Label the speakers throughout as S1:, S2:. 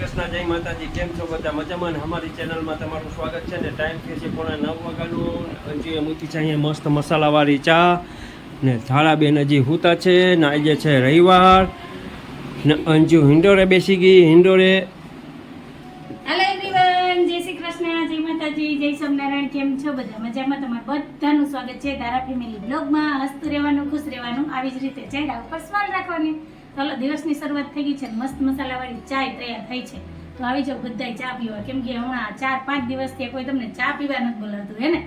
S1: માતાજી. કેમ છો બધા? મજામાં અમારી ચેનલમાં તમારું સ્વાગત છે ને ટાઈમ થયો છે પોણા નવ વાગ્યાનું. હજી મૂકી છે અહીંયા મસ્ત મસાલાવાળી ચા ને ધારાબેન હજી હુતા છે ને આજે છે રવિવાર. ને અંજુ હિન્ડોરે બેસી ગઈ. હિન્ડોરે
S2: હેલો એવરીવન જય શ્રી કૃષ્ણ, જય માતાજી, જય સ્વામિનારાયણ. કેમ છો બધા? મજામાં? તમારું બધાનું સ્વાગત છે ધારા ફેમિલી બ્લોગમાં. હસતું રહેવાનું, ખુશ રહેવાનું, આવી જ રીતે ચહેરા ઉપર સ્માઈલ રાખવાની. ચાલો દિવસની શરૂઆત થઈ ગઈ છે. મસ્ત મસાલાવાળી ચાય તૈયાર થઈ છે. તો આવી જાવ બધાય ચા પીવા. કેમ કે હમણાં ચાર પાંચ દિવસથી કોઈ તમને ચા પીવા નથી બોલાતું હે ને?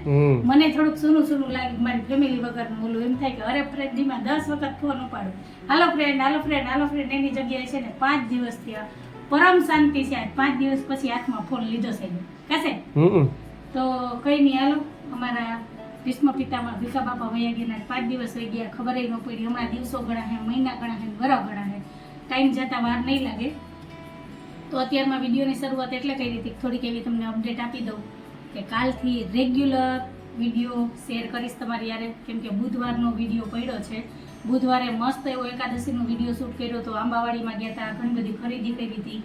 S2: મને થોડુંક સૂનું સૂનું લાગે મારી ફેમિલી વગરનું બોલું એમ થાય કે અરે ફ્રેન્ડ દીમાં દસ વખત phone ઉપાડું. Hello friend hello friend hello friend એની જગ્યાએ છે ને પાંચ દિવસથી થી પરમ શાંતિ છે. આજ પાંચ દિવસ પછી હાથમાં ફોન લીધો છે કશે તો કઈ નહીં હાલો. અમારા ભીષ્મ પિતામાં ભીખા બાપા વયા ગયા પાંચ દિવસ વહી ગયા. ખબર ન પડી. હમણાં દિવસો ગણા હે મહિના ગણા હે વરા ગણા હે ટાઈમ જતા વાર નહીં લાગે. તો અત્યારમાં વિડીયોની શરૂઆત એટલે કરી હતી થોડીક એવી તમને અપડેટ આપી દઉં કે કાલથી રેગ્યુલર વીડિયો શેર કરીશ તમારી યારે. કેમ કે બુધવારનો વીડિયો પડ્યો છે. બુધવારે મસ્ત એવો એકાદશીનો વીડિયો શૂટ કર્યો તો આંબાવાડીમાં ગયા હતા ઘણી બધી ખરીદી કરી હતી.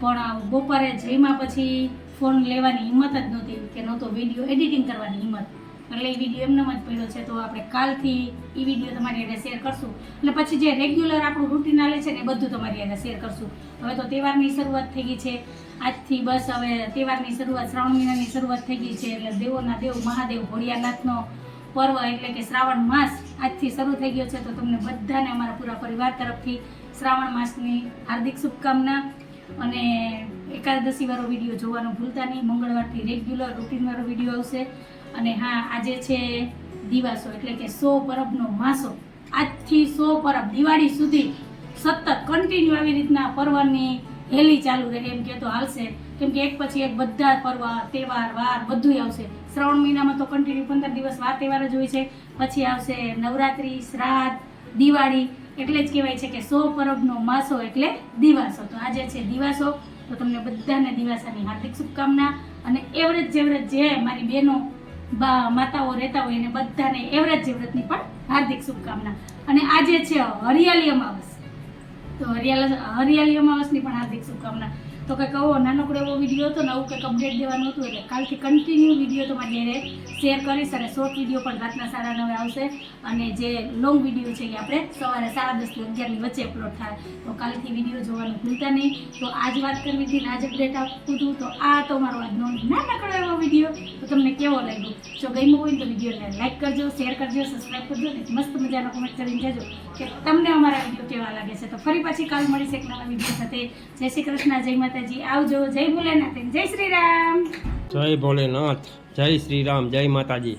S2: પણ બપોરે જઈમાં પછી ફોન લેવાની હિંમત જ નહોતી, કે નહોતો વીડિયો એડિટિંગ કરવાની હિંમત. એટલે એ વીડિયો એમને જ પડ્યો છે, તો આપણે કાલથી એ વીડિયો તમારી સાથે શેર કરશું. એટલે પછી જે રેગ્યુલર આપણું રૂટીન આવે છે ને એ બધું તમારી સાથે શેર કરશું. હવે તો તહેવારની શરૂઆત થઈ ગઈ છે. આજથી બસ હવે તહેવારની શરૂઆત, શ્રાવણ મહિનાની શરૂઆત થઈ ગઈ છે, એટલે દેવોના દેવ, મહાદેવ, ભોળિયાનાથનો પર્વ એટલે કે શ્રાવણ માસ આજથી શરૂ થઈ ગયો છે. તો તમને બધાને અમારા પૂરા પરિવાર તરફથી શ્રાવણ માસની હાર્દિક શુભકામના. અને એકાદશી વાળો વીડિયો જોવાનું ભૂલતા નહીં. મંગળવારથી રેગ્યુલર રૂટીનવાળો વીડિયો આવશે. અને હા, આજે છે દિવાસો, એટલે કે સો પરબનો માસો. આજથી સો પરબ. દિવાળી સુધી સતત કન્ટિન્યુ આવી રીતના પર્વની હેલી ચાલુ રહે એમ કે તો હાલશે. કેમ કે એક પછી એક બધા પર્વ, તહેવાર, વાર બધું આવશે. શ્રાવણ મહિનામાં તો કન્ટિન્યુ પંદર દિવસ વાર તહેવાર જ હોય છે. પછી આવશે નવરાત્રિ, શ્રાદ્ધ, દિવાળી. એટલે જ કહેવાય છે કે સો પરબનો માસો એટલે દિવાસો. તો આજે છે દિવાસો. તો તમને બધાને દિવાસાની હાર્દિક શુભકામના અને એવરેજ જેવરેજ જે મારી બહેનો, બા, માતાઓ રહેતા હોય એને બધાને એવરેજ જેવરેજની પણ હાર્દિક શુભકામના. અને આજે છે હરિયાળી અમાવસ. તો હરિયાળ, હરિયાળી અમાવસની પણ હાર્દિક શુભકામના. તો કંઈક આવો નાનકડો એવો વીડિયો હતો ને આવું કંઈક અપડેટ દેવાનું હતું એટલે કાલથી કન્ટિન્યુ વીડિયો તમારી ઘેરે શેર કરીશ અને શોર્ટ વીડિયો પણ રાતના સાડા નવે આવશે. અને જે લોંગ વીડિયો છે એ આપણે સવારે સાડા દસથી અગિયારની વચ્ચે અપલોડ થાય. તો કાલથી વીડિયો જોવાનું ભૂલતા નહીં. તો આજ વાત કરવી હતી આજ અપડેટ આપતું હતું તો આ તો મારો આજનો નાનકડો એવો વીડિયો તો તમને કેવો લાગ્યો? જો ગમ્યો હોય તો વિડીયોને લાઈક કરજો શેર કરજો સબસ્ક્રાઈબ કરજો ને મસ્ત મજાનો કમેન્ટ કરીને જજો કે તમને અમારા વીડિયો કેવા લાગે છે. તો ફરી પાછી કાલ મળીશ એક નવા વીડિયો સાથે. જય શ્રી કૃષ્ણ, જય માતાજી આવજો. જય ભોલેનાથ. જય શ્રી રામ.
S1: જય ભોલેનાથ. જય શ્રી રામ. જય માતાજી.